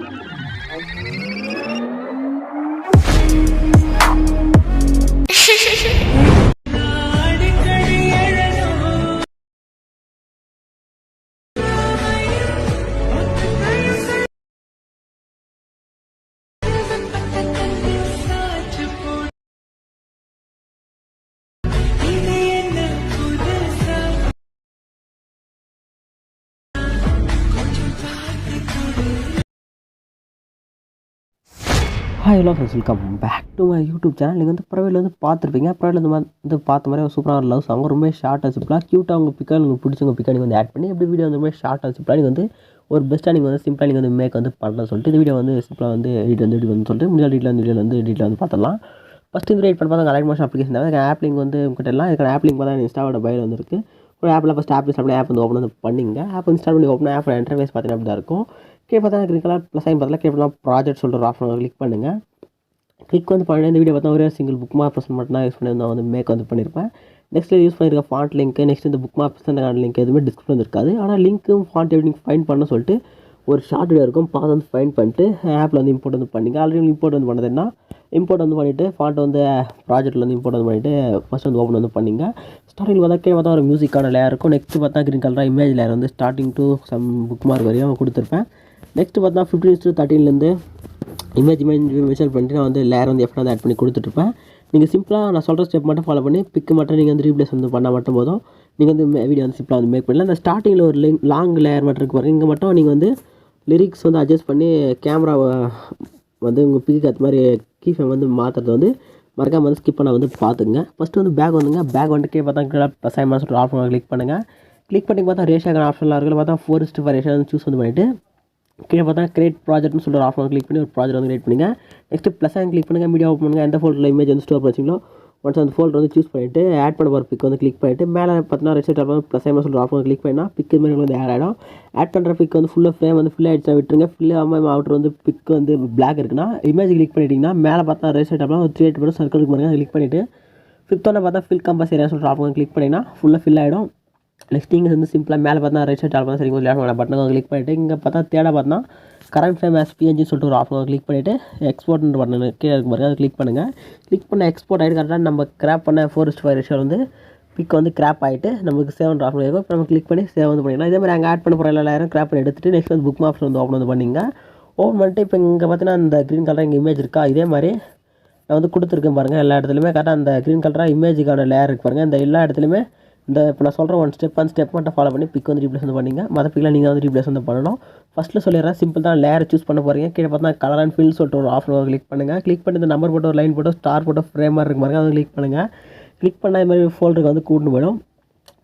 Música hi hello friends welcome back to my YouTube channel நீங்கள் வந்து ப்ரைவேட்டில் வந்து பார்த்துருப்பீங்க. ப்ரைவேட்டில் வந்து வந்து பார்த்த மாதிரி ஒரு சூப்பரான லவ் சாங் ரொம்ப ஷார்ட்டாக சிம்பிளாக க்யூட்டாக உங்கள் பிக்கா உங்களுக்கு பிடிச்சவங்க பிக்கா நீங்கள் வந்து ஆட் பண்ணி எப்படி வீடியோ வந்து ரொம்ப ஷார்ட்டாக சிம்பிளாக நீங்கள் வந்து ஒரு பெஸ்ட்டாக நீங்கள் வந்து சிம்பிளாக நீங்கள் வந்து மேக் வந்து பண்ணலாம் சொல்லிட்டு இந்த வீடியோ வந்து சிம்பிளாக வந்து எடிட் வந்து எடிட் வந்து சொல்லிட்டு முடிஞ்ச டீட்டில் வந்து வீடியோ வந்து எடிட்டில் வந்து பார்த்துலாம் ஃபஸ்ட்டு இந்த எடிட் பண்ண பார்த்தா அலைட் மோஷன் அப்ளிகேஷன் தான் ஆப் லிங்க் வந்து உங்கள்கிட்ட எல்லாம் இதுக்கான ஆப் லிங்க் பார்த்தா இன்ஸ்டாவோட பயில் வந்துருக்கு. ஒரு ஆப்பில் ஃபஸ்ட் ஆப் இன்ஸ்டால் பண்ணி ஆப் வந்து ஓப்பன் வந்து பண்ணிங்க. ஆப் இன்ஸ்டால் பண்ணி ஓப்பன் ஆப் இன்டர்வேஸ் பார்த்தீங்கன்னா அப்படி தான் இருக்கும். கே பார்த்தா கிரீன் கலர் ப்ளஸ் ஆகி பார்த்தா கே ப்ராஜெக்ட் சொல்கிற ஆப்ஷன் கிளிக் பண்ணுங்கள் கிளிக் வந்து பண்ணி இந்த வீடியோ பார்த்தா ஒரே சிங்கிள் புக் மார்க் பர்சன் மட்டும் தான் யூஸ் பண்ணி நான் வந்து மேக் வந்து பண்ணியிருப்பேன். நெக்ஸ்ட் யூஸ் பண்ணியிருக்க ஃபாண்ட் லிங்க் நெக்ஸ்ட் இந்த புக் மார்க் பர்சன் லிங்க் எதுவுமே டிஸ்கிரிப்ஷன் இருக்காது. ஆனால் லிங்க்கும் ஃபாண்ட் எப்படி நீங்கள் ஃபைன் பண்ண சொல்லிட்டு ஒரு ஷார்ட் வீடியோ இருக்கும். பார்த்து வந்து ஃபைன் பண்ணிட்டு ஆப்பில் வந்து இம்போர்ட் வந்து பண்ணிங்க. ஆல்ரெடி இம்போர்ட் வந்து பண்ணதுன்னா இம்போர்ட் வந்து பண்ணிவிட்டு ஃபாண்ட் வந்து eh, ப்ராஜெக்ட்டில் வந்து இம்போர்ட் வந்து பண்ணிவிட்டு ஃபஸ்ட் வந்து ஓப்பன் வந்து பண்ணிங்க. ஸ்டார்டிங் பார்த்தா கே பார்த்தா ஒரு மியூசிக்கான லேயர் இருக்கும். நெக்ஸ்ட் பார்த்தா கிரீன் கலராக இமேஜ் லேயர் வந்து starting to some bookmark வரையும் கொடுத்துருப்பேன். நெக்ஸ்ட்டு பார்த்தா ஃபிஃப்டீன் டு தேர்ட்டின்லேருந்து இமேஜ் இமேஜ் மெஷர் பண்ணிட்டு நான் வந்து லேயர் வந்து எஃப்ட் வந்து ஆட் பண்ணி கொடுத்துட்ருப்பேன் நீங்கள் சிம்பிளாக நான் சொல்கிற ஸ்டெப் மட்டும் ஃபாலோ பண்ணி பிக்கு மட்டும் நீங்கள் வந்து ரீப்ளேஸ் வந்து பண்ணால் மட்டும் போதும். நீங்கள் வந்து வீடியோ வந்து சிம்பிளாக வந்து மேக் பண்ணலாம். அந்த ஸ்டார்டிங்கில் ஒரு லிங்க் லாங் லேயர் மட்டும் இருக்கு பாருங்க. இங்கே மட்டும் நீங்கள் வந்து லிரிக்ஸ் வந்து அட்ஜஸ்ட் பண்ணி கேமரா வந்து உங்கள் பிக்கு அது மாதிரி கீஃபேம் வந்து மாற்றுறது வந்து மறக்காமல் வந்து ஸ்கிப் பண்ண வந்து பார்த்துங்க ஃபஸ்ட்டு வந்து பேக் வந்துங்க. பேக் வந்துட்டு கே பார்த்தா கீழே பசாயமாக சொல்லிட்டு ஆப்ஷன் கிளிக் பண்ணுங்கள் கிளிக் பண்ணி பார்த்தா ரேஷன் ஆப்ஷன்லாம் இருக்குது பார்த்தா ஃபோர் ஸ்ட் ஃபோர் ரேஷன் சூஸ் வந்து பண்ணிவிட்டு கீழே பார்த்தா கிரியேட் ப்ராஜெக்ட்னு சொல்லிட்டு ஆப்ஷன் கிளிக் பண்ணி ஒரு ப்ராஜெக்ட் வந்து கிரியேட் பண்ணுங்க. நெக்ஸ்ட் ப்ளஸ் ஆன் கிளிக் பண்ணுங்கள் மீடியா ஓப்பன் பண்ணுங்கள் எந்த ஃபோல்டரில் இமேஜ் வந்து ஸ்டோர் பண்ணிங்களோ ஒன்ஸ் அந்த ஃபோல்டர் வந்து சூஸ் பண்ணிவிட்டு ஆட் பண்ண போகிற பிக் வந்து கிளிக் பண்ணிவிட்டு மேலே பார்த்தீங்கன்னா சைட் ஆகும் ப்ளஸ் ஆன் சொல்லிட்டு ஆஃப் கிளிக் பண்ணால் பிக்கு மாதிரி வந்து ஆட் ஆகிடும் ஆட் பண்ணுற பிக் வந்து ஃபுல்லாக ஃப்ரேம் வந்து ஃபுல்லாக ஆகிடுச்சா விட்டுருங்க. ஃபுல்லாக ஆமாம் அவுட்டர் வந்து பிக் வந்து பிளாக் இருக்குன்னா இமேஜ் கிளிக் பண்ணிட்டீங்கன்னா மேலே பார்த்தா ரெசிட் ஆகலாம் ஒரு த்ரீ எயிட் பண்ணி சர்க்கிள் பண்ணுங்கள் கிளிக் பண்ணிவிட்டு ஃபிஃப்த் ஒன்று பார்த்தா ஃபில் கம்பஸ் ஏரியா சொல்லிட்டு ஆஃப் கிளிக் பண்ணிங்கன்னா ஃபுல்லாக ஃபில் ஆகிடும் நெக்ஸ்ட் இங்கே வந்து சிம்பிளாக மேலே பார்த்தா ரைட் சைட் ஆல்பம் சரி லேஃப்ட் பட்டனை கிளிக் பண்ணிவிட்டு இங்கே பார்த்தா தேட பார்த்தா கரண்ட் ஃபேம் ஆஸ் பிஎன்ஜி சொல்லிட்டு ஒரு ஆப்ஷன் கிளிக் பண்ணிவிட்டு எக்ஸ்போர்ட் பட்டன் கீழே இருக்கு பாருங்க. அதை கிளிக் பண்ணுங்கள் கிளிக் பண்ண எக்ஸ்போர்ட் ஆகிட்டு கரெக்டாக நம்ம கிராப் பண்ண ஃபோரஸ்ட் ஃபைவ் ரேஷியோ வந்து பிக் வந்து கிராப் ஆகிட்டு நமக்கு சேவ் ஆப்ஷன் இருக்கும் இப்போ நம்ம கிளிக் பண்ணி சேவ் வந்து பண்ணிக்கலாம் இதே மாதிரி அங்கே ஆட் பண்ண போகிற எல்லாரும் கிராப் பண்ணி எடுத்துகிட்டு நெக்ஸ்ட் வந்து புக் ஆப்ஷன் வந்து ஓப்பன் வந்து பண்ணிங்க. ஓப்பன் பண்ணிட்டு இப்போ இங்கே பார்த்தீங்கன்னா அந்த க்ரீன் கலர் இங்கே இமேஜ் இருக்கா? இதே மாதிரி நான் வந்து கொடுத்துருக்கேன் பாருங்கள் எல்லா இடத்துலையுமே கரெக்டாக அந்த க்ரீன் கலராக இமேஜுக்கான லேயர் இருக்கு பாருங்கள் இந்த எல்லா இடத்துலையுமே இந்த இப்போ நான் சொல்கிற ஒன் ஸ்டெப் அந்த ஸ்டெப் மட்டும் ஃபாலோ பண்ணி பிக் வந்து ரீப்ளேஸ் வந்து பண்ணிங்க. மற்ற பிக்கில் நீங்கள் வந்து ரீப்ளேஸ் வந்து பண்ணணும். ஃபஸ்ட்டில் சொல்லிடுறேன் சிம்பிள் தான் லேயர் சூஸ் பண்ண போகிறீங்க கீழே பார்த்தா கலர் அண்ட் ஃபில் சொல்லிட்டு ஒரு ஆஃபர் கிளிக் பண்ணுங்கள் கிளிக் பண்ணி இந்த நம்பர் போட்டு ஒரு லைன் போட்டு ஸ்டார் போட்டு ஃப்ரேம் மாதிரி இருக்கு மாதிரி அதை கிளிக் பண்ணுங்கள் கிளிக் பண்ண இது மாதிரி ஃபோல்டருக்கு வந்து கூட்டு போயிடும்.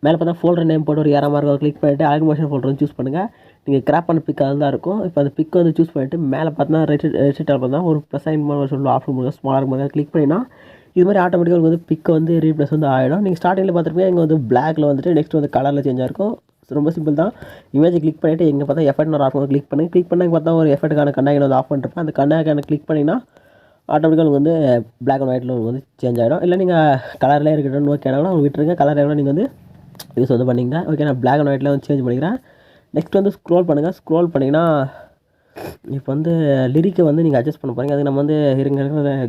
மேலே பார்த்தா ஃபோல்டர் நேம் போட்டு ஒரு ஏற மாதிரி இருக்கும் கிளிக் பண்ணிவிட்டு அலைன் மோஷன் ஃபோல்டர் வந்து சூஸ் பண்ணுங்கள் நீங்கள் கிராப் பண்ண பிக் தான் இருக்கும். இப்போ அந்த பிக் வந்து சூஸ் பண்ணிவிட்டு மேலே பார்த்தா ரைட் ரைட் சைட் பார்த்தா ஒரு ப்ளஸ் சைன் மாதிரி சொல்லி ஆஃபர் ஸ்மாலாக மாதிரி கிளிக் பண்ணினா இது மாதிரி ஆட்டோமேட்டிக்காக வந்து பிக் வந்து ரீப்ளேஸ் வந்து ஆகிடும் நீங்கள் ஸ்டார்டிங்கில் பார்த்துருப்பீங்க இங்கே வந்து பிளாக்ல வந்துட்டு நெக்ஸ்ட் வந்து கலரில் சேஞ்ச் இருக்கும். ரொம்ப சிம்பிள் தான். இமேஜ் கிளிக் பண்ணிவிட்டு எங்கே பார்த்தா எஃபெக்ட் ஒரு ஆஃப் கிளிக் பண்ணி. கிளிக் பண்ணி பார்த்தா ஒரு எஃபெக்ட்டுக்கான கண்ணாடி வந்து ஆஃப் பண்ணிருப்பேன். அந்த கண்ணாடிக்கான கிளிக் பண்ணிங்கன்னா ஆட்டோமேட்டிக்காக வந்து பிளாக் அண்ட் ஒயிட்டில் வந்து சேஞ்ச் ஆகிடும் இல்லை நீங்கள் கலரில் இருக்கட்டும் ஓகே ஆனால் விட்டுருங்க. கலர் எவ்வளோ நீங்கள் வந்து யூஸ் வந்து பண்ணிங்க ஓகே நான் பிளாக் அண்ட் ஒயிட்டில் வந்து சேஞ்ச் பண்ணிக்கிறேன். நெக்ஸ்ட் வந்து ஸ்க்ரோல் பண்ணுங்கள் ஸ்க்ரோல் பண்ணிங்கன்னா இப்போ வந்து லிரிக்கை வந்து நீங்கள் அட்ஜஸ்ட் பண்ண போகிறீங்க அது நம்ம வந்து இருங்க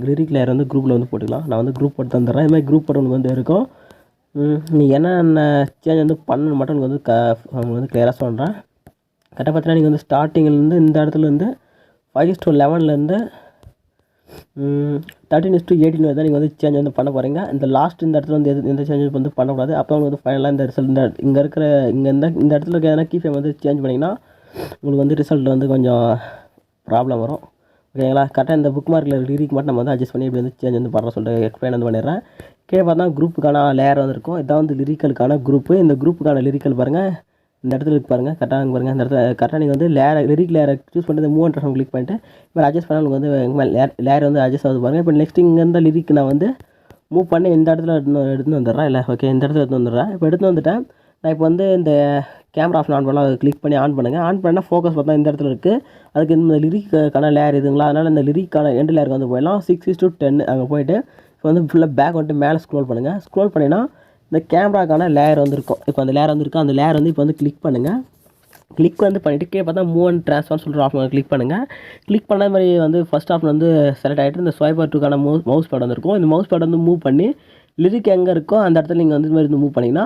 லிரிக் லேயர் வந்து குரூப்பில் வந்து போட்டுக்கலாம். நான் வந்து குரூப் போட்டு தந்துடுறேன். இது மாதிரி குரூப் போட்டு உங்களுக்கு வந்து இருக்கும். நீ என்னென்ன சேஞ்ச் வந்து பண்ணணும் மட்டும் உங்களுக்கு வந்து க உங்களுக்கு வந்து கிளியராக சொல்கிறேன் கரெக்டாக பார்த்தீங்கன்னா நீங்கள் வந்து ஸ்டார்டிங்லேருந்து இந்த இடத்துலேருந்து ஃபைவ் ஃபைவ் டு லெவன்லேருந்து தேர்ட்டின் இஸ் டு எயிட்டின் தான் நீங்கள் வந்து சேஞ்ச் வந்து பண்ண போகிறீங்க இந்த லாஸ்ட் இந்த இடத்துல வந்து எது எந்த சேஞ்ச் வந்து பண்ணக்கூடாது. அப்போ உங்களுக்கு வந்து ஃபைனலாக இந்த ரிசல்ட் இந்த இங்கே இருக்கிற இங்கே இந்த இந்த இடத்துல இருக்க எதனா கீ வந்து சேஞ்ச் பண்ணிங்கன்னா உங்களுக்கு வந்து ரிசல்ட் வந்து கொஞ்சம் ப்ராப்ளம் வரும். ஓகேங்களா? கரெக்டாக இந்த புக் மார்க்கில் லிரிக் மட்டும் நம்ம வந்து அட்ஜஸ்ட் பண்ணி இப்படி வந்து சேஞ்ச் வந்து பண்ணுற சொல்லிட்டு எக்ஸ்பிளைன் வந்து பண்ணிடுறேன். கீழே பார்த்தா குரூப்புக்கான லேயர் வந்து இருக்கும். இதான் வந்து லிரிக்கலுக்கான குரூப்பு இந்த குரூப்புக்கான லிரிக்கல் பாருங்கள் இந்த இடத்துல இருக்கு பாருங்கள் கரெக்டாக அங்கே பாருங்கள் இந்த இடத்துல கரெக்டாக நீங்கள் வந்து லேர் லிரிக் லேரை சூஸ் பண்ணிட்டு மூவ் அண்ட் கிளிக் பண்ணிட்டு இப்போ அட்ஜஸ்ட் பண்ணால் உங்களுக்கு வந்து லேர் லேர் வந்து அட்ஜஸ்ட் ஆகுது பாருங்கள் இப்போ நெக்ஸ்ட் இங்கே இருந்த லிரிக் நான் வந்து மூவ் பண்ணி இந்த இடத்துல எடுத்து எடுத்து வந்துடுறேன். இல்லை ஓகே இந்த இடத்துல எடுத்து வந்துடுறேன். இப்போ எடுத்து வந்துட்டேன். நான் இப்போ வந்து இந்த கேமரா ஆஃப் ஆன் பண்ணலாம் அதை கிளிக் பண்ணி ஆன் பண்ணுங்கள் ஆன் பண்ணால் ஃபோக்கஸ் பார்த்தா இந்த இடத்துல இருக்குது அதுக்கு இந்த லிரிக்கான லேயர் இதுங்களா? அதனால் இந்த லிரிக்கான எண்டு லேயருக்கு வந்து போயிடலாம். சிக்ஸ் இஸ் டு டென் அங்கே போயிட்டு இப்போ வந்து ஃபுல்லாக பேக் வந்துட்டு மேலே ஸ்க்ரோல் பண்ணுங்கள் ஸ்க்ரோல் பண்ணினா இந்த கேமராக்கான லேயர் வந்துருக்கும். இப்போ அந்த லேயர் வந்துருக்கும் அந்த லேயர் வந்து இப்போ வந்து கிளிக் பண்ணுங்கள் கிளிக் வந்து பண்ணிவிட்டு கீழே பார்த்தா மூவ் அண்ட் ட்ரான்ஸ்ஃபார் சொல்கிற ஆப்ஷன் கிளிக் பண்ணுங்கள் கிளிக் பண்ண மாதிரி வந்து ஃபஸ்ட் ஆப்ஷன் வந்து செலக்ட் ஆகிட்டு இந்த ஸ்வைப்பர் டூக்கான மவுஸ் மவுஸ் பேட் வந்துருக்கும். இந்த மவுஸ் பேட் வந்து மூவ் பண்ணி லிரிக் எங்கே இருக்கோ அந்த இடத்துல நீங்கள் வந்து இந்த மாதிரி மூவ் பண்ணிங்கன்னா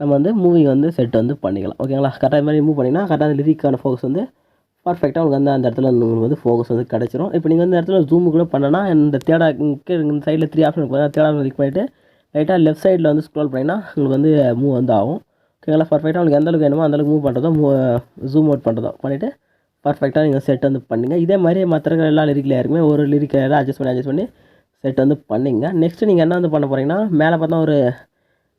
நம்ம வந்து மூவி வந்து செட் வந்து பண்ணிக்கலாம். ஓகேங்களா கரெக்டாக மாதிரி மூவ் பண்ணிங்கன்னா கரெக்டாக அந்த லிரிக்கான ஃபோக்கஸ் வந்து பர்ஃபெக்டாக உங்களுக்கு வந்து அந்த இடத்துல வந்து உங்களுக்கு வந்து ஃபோக்கஸ் வந்து கிடச்சிரும். இப்போ நீங்கள் வந்து இடத்துல ஜூமு கூட பண்ணனா இந்த தேடா இங்கே இந்த சைடில் த்ரீ ஆப்ஷன் இருக்கும் தேடா கிளிக் பண்ணிவிட்டு லைட்டாக லெஃப்ட் சைடில் வந்து ஸ்க்ரோல் பண்ணிங்கன்னா உங்களுக்கு வந்து மூவ் வந்து ஆகும். ஓகேங்களா பர்ஃபெக்டாக உங்களுக்கு எந்த அளவுக்கு வேணுமோ அந்த அளவுக்கு மூவ் பண்ணுறதோ மூ ஜூம் அவுட் பண்ணுறதோ பண்ணிவிட்டு பர்ஃபெக்டாக நீங்கள் செட் வந்து பண்ணிங்க. இதே மாதிரி மற்ற எல்லா லிரிக்கில் யாருக்குமே ஒரு லிரிக்கில் அட்ஜஸ்ட் பண்ணி அட்ஜஸ்ட் பண்ணி செட் வந்து பண்ணிங்க. நெக்ஸ்ட்டு நீங்கள் என்ன வந்து பண்ண போகிறீங்கன்னா மேலே பார்த்தா ஒரு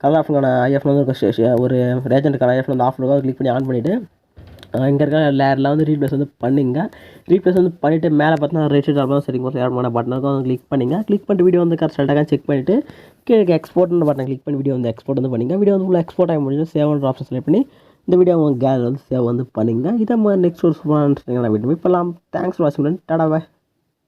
கலர் ஆஃப்னுக்கான ஐஎஃப்னு வந்து ஒரு ஒரு ரேஜென்ட்டுக்கான ஐஎஃப்னு வந்து ஆஃப் இருக்கும் கிளிக் பண்ணி ஆன் பண்ணிவிட்டு இங்கே இருக்க லேயரில் வந்து ரீப்ளேஸ் வந்து பண்ணிங்க. ரீப்ளேஸ் வந்து பண்ணிவிட்டு மேலே பார்த்தா ரெஜிஸ்டர் ஆகும் சரிங்க ஒரு ஆட் பண்ண பட்டன் இருக்கும் கிளிக் பண்ணிங்க. கிளிக் பண்ணிட்டு வீடியோ வந்து கரெக்டாக செக் பண்ணிவிட்டு கீழே எக்ஸ்போர்ட்னு பட்டன் கிளிக் பண்ணி வீடியோ வந்து எக்ஸ்போர்ட் வந்து பண்ணிங்க. வீடியோ வந்து உள்ள எக்ஸ்போர்ட் ஆகி முடிஞ்சு சேவ் ஆப்ஷன் செலக்ட் பண்ணி இந்த வீடியோ உங்கள் கேலரி வந்து சேவ் வந்து பண்ணிங்க. இதை மாதிரி நெக்ஸ்ட் ஒரு சூப்பரான வீடியோ இப்போலாம் தேங்க்ஸ் ஃபார் வாட்சிங் டாடா பாய்